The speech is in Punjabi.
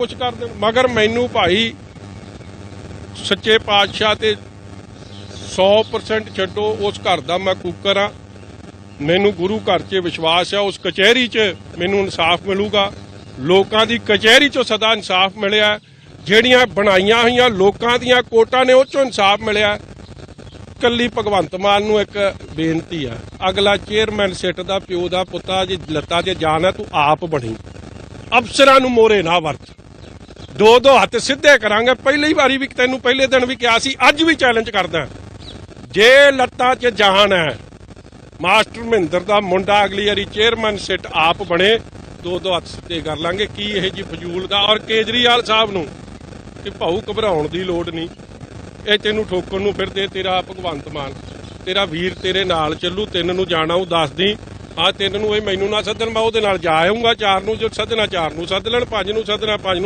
ਕੁਛ ਕਰ ਦੇਣ, ਮਗਰ ਮੈਨੂੰ ਭਾਈ ਸੱਚੇ ਪਾਤਸ਼ਾਹ ਤੇ 100% ਛੱਡੋ, ਉਸ ਘਰ ਦਾ ਮੈਂ ਕੂਕਰ ਆ ਮੈਨੂੰ ਗੁਰੂ ਘਰ 'ਚ ਵਿਸ਼ਵਾਸ ਆ ਉਸ ਕਚਹਿਰੀ 'ਚ ਮੈਨੂੰ ਇਨਸਾਫ ਮਿਲੂਗਾ। ਲੋਕਾਂ ਦੀ ਕਚਹਿਰੀ 'ਚੋਂ ਸਦਾ ਇਨਸਾਫ ਮਿਲਿਆ। ਜਿਹੜੀਆਂ ਬਣਾਈਆਂ ਹੋਈਆਂ ਲੋਕਾਂ ਦੀਆਂ ਕੋਟਾਂ ਨੇ, ਉਹ 'ਚੋਂ ਇਨਸਾਫ ਮਿਲਿਆ। ਕੱਲੀ ਭਗਵੰਤ ਮਾਨ ਨੂੰ ਇੱਕ ਬੇਨਤੀ ਆ, ਅਗਲਾ ਚੇਅਰਮੈਨ ਸਿੱਟ ਦਾ, ਪਿਓ ਦਾ, ਪੁੱਤਾ ਜੇ ਲੱਤਾਂ ਤੇ ਜਾਨ ਹੈ ਤੂੰ ਆਪ ਬਣੀ। ਅਫਸਰਾਂ ਨੂੰ ਮੋਰੇ ਨਾ ਵਰਤ। ਦੋ ਦੋ ਹੱਥ ਸਿੱਧੇ ਕਰਾਂਗੇ। ਪਹਿਲੀ ਵਾਰੀ ਵੀ ਤੈਨੂੰ ਪਹਿਲੇ ਦਿਨ ਵੀ ਕਿਹਾ ਸੀ, ਅੱਜ ਵੀ ਚੈਲੰਜ ਕਰਦਾ। ਜੇ ਲੱਤਾਂ 'ਚ ਜਾਨ ਹੈ, ਮਾਸਟਰ ਮਹਿੰਦਰ ਦਾ ਮੁੰਡਾ ਅਗਲੀ ਵਾਰੀ ਚੇਅਰਮੈਨ ਸਿੱਟ ਆਪ ਬਣੇ, ਦੋ ਦੋ ਹੱਥ ਸਿੱਧੇ ਕਰ ਲਾਂਗੇ, ਕੀ ਇਹ ਜੀ ਫਜ਼ੂਲ ਦਾ ਔਰ ਕੇਜਰੀਵਾਲ ਸਾਹਿਬ ਨੂੰ ਕਿ ਭਾਊ ਘਬਰਾਉਣ ਦੀ ਲੋੜ ਨਹੀਂ। ਇਹ ਤੈਨੂੰ ਠੋਕਣ ਨੂੰ ਫਿਰਦੇ, ਤੇਰਾ ਭਗਵੰਤ ਮਾਨ, ਤੇਰਾ ਵੀਰ ਤੇਰੇ ਨਾਲ ਚੱਲੂ, ਤਿੰਨ ਨੂੰ ਜਾਣਾ, ਉਹ ਦੱਸਦੀ ਆ ਤਿੰਨ ਨੂੰ ਇਹ ਮੈਨੂੰ ਨਾ ਸੱਦਣ, ਮੈਂ ਉਹਦੇ ਨਾਲ ਜਾ ਆਉਂਗਾ ਚਾਰ ਨੂੰ ਜੋ ਸੱਦਣਾ, ਚਾਰ ਨੂੰ ਸੱਦ ਲੈਣ, ਪੰਜ ਨੂੰ ਸੱਦਣਾ, ਪੰਜ ਨੂੰ